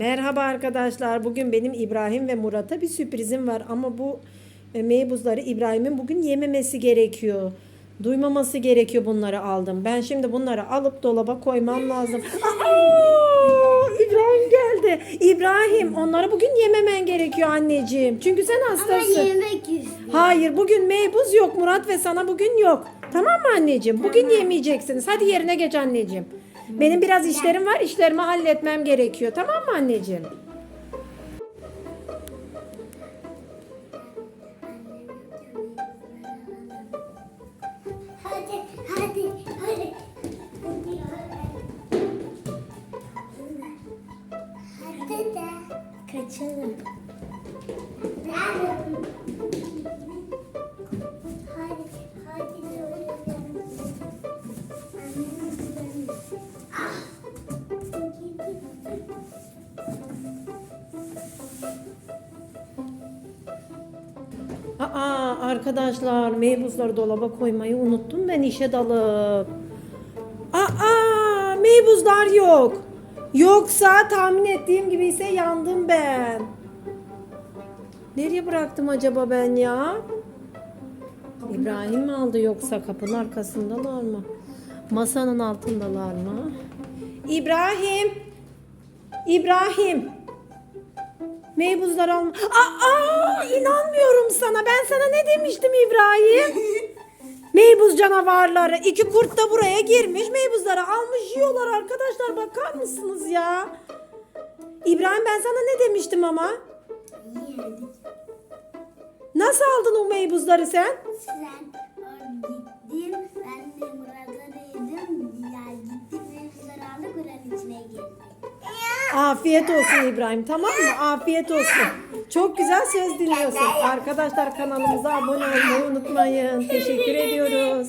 Merhaba arkadaşlar. Bugün benim İbrahim ve Murat'a bir sürprizim var ama bu e, meybuzları İbrahim'in bugün yememesi gerekiyor. Duymaması gerekiyor bunları aldım. Ben şimdi bunları alıp dolaba koymam lazım. Aa, İbrahim geldi. İbrahim onları bugün yememen gerekiyor anneciğim. Çünkü sen Ama hastasın. yemek istiyorum. Hayır bugün meybuz yok Murat ve sana bugün yok. Tamam mı anneciğim? Bugün yemeyeceksiniz. Hadi yerine geç anneciğim. Benim biraz işlerim var. İşlerimi halletmem gerekiyor. Tamam mı anneciğim? Hadi, hadi, hadi. Hadi de kaçalım. Aa arkadaşlar meybuzları dolaba koymayı unuttum ben işe dalıp. Aa meybuzlar yok. Yoksa tahmin ettiğim gibi ise yandım ben. Nereye bıraktım acaba ben ya? İbrahim mi aldı yoksa kapının arkasındalar mı? Masanın altındalar mı? İbrahim! İbrahim! Meybuzlar al. Aa, inanmıyorum sana. Ben sana ne demiştim İbrahim? Meybuz canavarları. İki kurt da buraya girmiş. Meybuzları almış yiyorlar arkadaşlar. Bakar mısınız ya? İbrahim ben sana ne demiştim ama? Nasıl aldın o meybuzları sen? Sen or gittin, ben de Murat'a yedim. Ya gittik ve bizler aldık Kur'an içine girdik. Afiyet olsun İbrahim tamam mı? Afiyet olsun. Çok güzel söz dinliyorsun. Arkadaşlar kanalımıza abone olmayı unutmayın. Teşekkür ediyoruz.